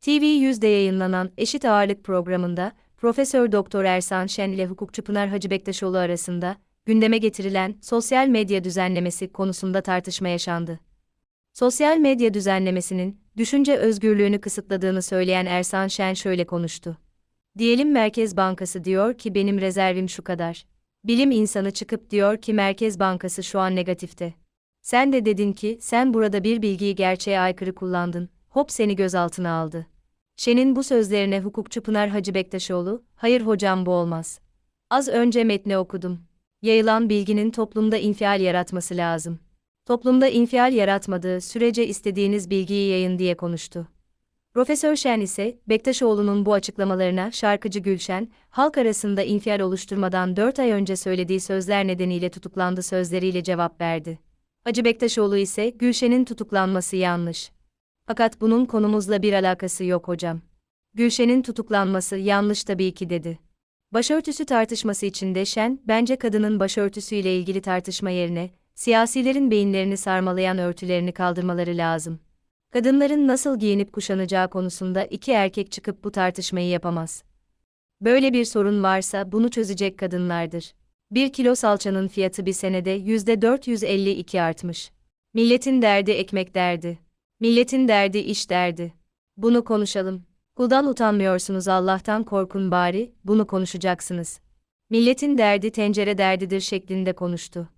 TV yüzde yayınlanan Eşit Ağırlık programında Profesör Doktor Ersan Şen ile hukukçu Pınar Hacı Bektaşoğlu arasında gündeme getirilen sosyal medya düzenlemesi konusunda tartışma yaşandı. Sosyal medya düzenlemesinin düşünce özgürlüğünü kısıtladığını söyleyen Ersan Şen şöyle konuştu. Diyelim Merkez Bankası diyor ki benim rezervim şu kadar. Bilim insanı çıkıp diyor ki Merkez Bankası şu an negatifte. Sen de dedin ki sen burada bir bilgiyi gerçeğe aykırı kullandın. Hop seni gözaltına aldı. Şen'in bu sözlerine hukukçu Pınar Hacı Bektaşoğlu, hayır hocam bu olmaz. Az önce metni okudum. Yayılan bilginin toplumda infial yaratması lazım. Toplumda infial yaratmadığı sürece istediğiniz bilgiyi yayın diye konuştu. Profesör Şen ise, Bektaşoğlu'nun bu açıklamalarına şarkıcı Gülşen, halk arasında infial oluşturmadan 4 ay önce söylediği sözler nedeniyle tutuklandı sözleriyle cevap verdi. Hacı Bektaşoğlu ise, Gülşen'in tutuklanması yanlış. Fakat bunun konumuzla bir alakası yok hocam. Gülşen'in tutuklanması yanlış tabii ki dedi. Başörtüsü tartışması içinde Şen, bence kadının başörtüsüyle ilgili tartışma yerine, siyasilerin beyinlerini sarmalayan örtülerini kaldırmaları lazım. Kadınların nasıl giyinip kuşanacağı konusunda iki erkek çıkıp bu tartışmayı yapamaz. Böyle bir sorun varsa bunu çözecek kadınlardır. Bir kilo salçanın fiyatı bir senede yüzde 452 artmış. Milletin derdi ekmek derdi. Milletin derdi iş derdi. Bunu konuşalım. Kuldan utanmıyorsunuz Allah'tan korkun bari, bunu konuşacaksınız. Milletin derdi tencere derdidir şeklinde konuştu.